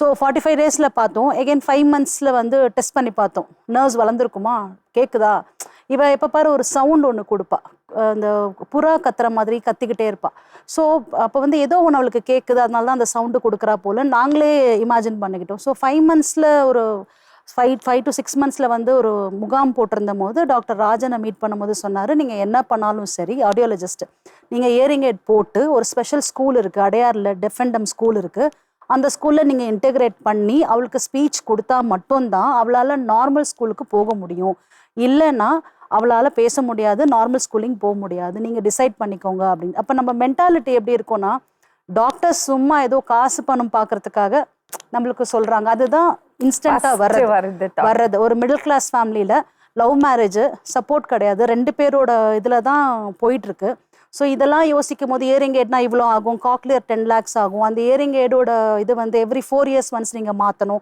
So forty five டேஸில் பார்த்தோம். Again five மந்த்ஸில் வந்து டெஸ்ட் பண்ணி பார்த்தோம். நர்வ்ஸ் வளர்ந்துருக்குமா? கேட்குதா இவ எப்போ பாரு ஒரு சவுண்ட் ஒன்று கொடுப்பா. அந்த புறா கத்துற மாதிரி கத்திக்கிட்டே இருப்பா. ஸோ அப்போ வந்து ஏதோ ஒன்று அவளுக்கு கேட்குது அதனால தான் அந்த சவுண்டு கொடுக்குறா போல. நாங்களே இமேஜின் பண்ணிக்கிட்டோம். ஸோ ஃபைவ் மந்த்ஸில் ஒரு ஃபைவ் ஃபைவ் டு சிக்ஸ் மந்த்ஸில் வந்து ஒரு முகாம் போட்டிருந்த போது டாக்டர் ராஜனை மீட் பண்ணும்போது சொன்னார் நீங்கள் என்ன பண்ணாலும் சரி ஆடியோலஜிஸ்ட் நீங்கள் இயரிங் எட் போட்டு ஒரு ஸ்பெஷல் ஸ்கூல் இருக்குது அடையாரில் டெஃபெண்டம் ஸ்கூல் இருக்குது அந்த ஸ்கூலில் நீங்கள் இன்டெகிரேட் பண்ணி அவளுக்கு ஸ்பீச் கொடுத்தா மட்டும்தான் அவளால் நார்மல் ஸ்கூலுக்கு போக முடியும். இல்லைன்னா அவளால் பேச முடியாது நார்மல் ஸ்கூலிங் போக முடியாது. நீங்கள் டிசைட் பண்ணிக்கோங்க அப்படின்னு. அப்போ நம்ம மென்டாலிட்டி எப்படி இருக்கும்னா டாக்டர்ஸ் சும்மா ஏதோ காசு பணம் பார்க்கறதுக்காக நம்மளுக்கு சொல்கிறாங்க அதுதான் இன்ஸ்டண்ட்டாக வர்றது. வர்றது. ஒரு மிடில் கிளாஸ் ஃபேமிலியில் லவ் மேரேஜ் சப்போர்ட் கிடையாது. ரெண்டு பேரோட இதில் தான் போயிட்டுருக்கு. ஸோ இதெல்லாம் யோசிக்கும் போது இயரிங் ஏட்னா இவ்வளோ ஆகும்? காக்லியர் டென் லேக்ஸ் ஆகும். அந்த இயரிங் ஏடோட இது வந்து எவ்ரி ஃபோர் இயர்ஸ் ஒன்ஸ் நீங்கள் மாற்றணும்